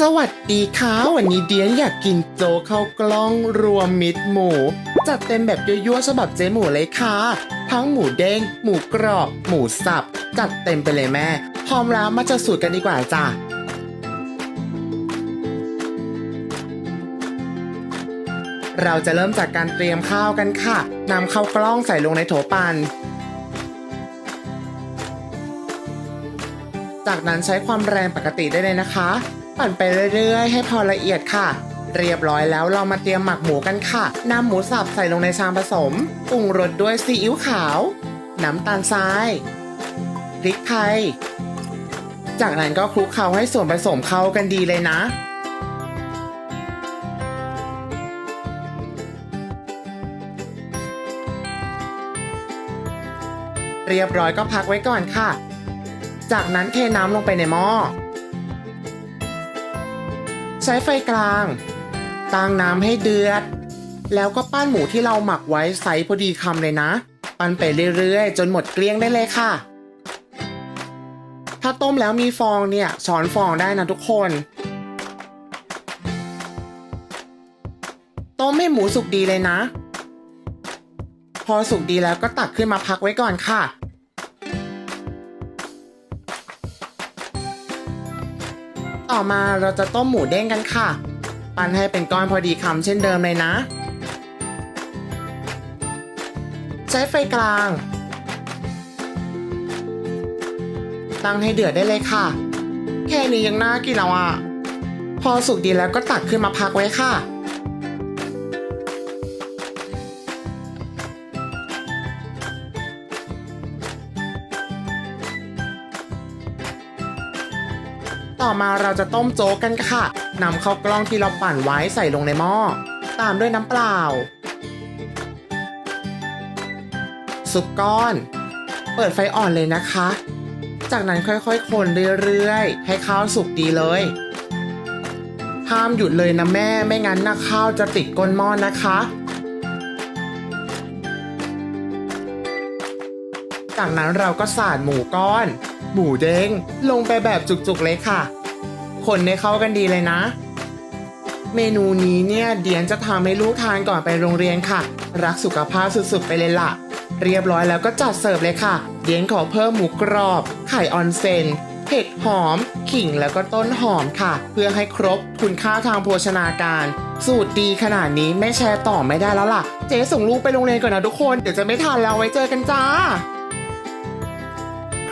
สวัสดีค่ะวันนี้เดียนอยากกินโจกข้าวกล้องรวมมิตรหมู จัดเต็มแบบยั่วๆฉบับเจ๊หมูเลยค่ะ ทั้งหมูเด้ง หมูกรอบ หมูสับ จัดเต็มไปเลยแม่ พร้อมแล้วมาจะสูตรกันดีกว่าจ้ะเราจะเริ่มจากการเตรียมข้าวกันค่ะนำข้าวกล้องใส่ลงในโถปันจากนั้นใช้ความแรงปกติได้เลยนะคะ ปั่นไปเรื่อยๆ ให้พอละเอียดค่ะ เรียบร้อยแล้วเรามาเตรียมหมักหมูกันค่ะนำหมูสับใส่ลงในชามผสมปรุงรสด้วยซีอิ๊วขาว น้ำตาลทรายพริกไทย จากนั้นก็คลุกเคล้าให้ส่วนผสมเข้ากันดีเลยนะเรียบร้อยก็พักไว้ก่อนค่ะ จากนั้นเทน้ำลงไปในหม้อ ใช้ไฟกลาง ตั้งน้ำให้เดือด แล้วก็ปั้นหมูที่เราหมักไว้ใส่พอดีคำเลยนะ ปั้นไปเรื่อยๆ จนหมดเกลี้ยงได้เลยค่ะ ถ้าต้มแล้วมีฟองเนี่ยช้อนฟองได้นะทุกคน ต้มให้หมูสุกดีเลยนะ พอสุกดีแล้วก็ตักขึ้นมาพักไว้ก่อนค่ะ ต่อมาเราจะต้มหมูเด้งกันค่ะ ปั้นให้เป็นก้อนพอดีคำเช่นเดิมเลยนะ ใช้ไฟกลาง ตั้งให้เดือดได้เลยค่ะ แค่นี้ยังน่ากินแล้วอะ พอสุกดีแล้วก็ตักขึ้นมาพักไว้ค่ะ ต่อมาเราจะต้มโจ๊กกันค่ะ นำข้าวกล้องที่เราปั่นไว้ใส่ลงในหม้อ ตามด้วยน้ำเปล่า ซุปก้อน เปิดไฟอ่อนเลยนะคะ จากนั้นค่อยๆ คนเรื่อยๆ ให้ข้าวสุกดีเลย ห้ามหยุดเลยนะแม่ ไม่งั้นนะข้าวจะติดก้นหม้อนะคะจากนั้นเราก็สาดหมูก้อน หมูเด้งลงไปแบบจุกๆเลยค่ะ คนให้เข้ากันดีเลยนะ เมนูนี้เนี่ยเดียนจะทำให้ลูกทานก่อนไปโรงเรียนค่ะ รักสุขภาพสุดๆไปเลยล่ะ เรียบร้อยแล้วก็จัดเสิร์ฟเลยค่ะ เดียนขอเพิ่มหมูกรอบ ไข่ออนเซนเห็ดหอม ขิงแล้วก็ต้นหอมค่ะ เพื่อให้ครบคุณค่าทางโภชนาการ สูตรดีขนาดนี้ไม่แชร์ต่อไม่ได้แล้วล่ะ เจ๊ส่งลูกไปโรงเรียนก่อนนะทุกคน เดี๋ยวจะไม่ทันแล้วไว้เจอกันจ้า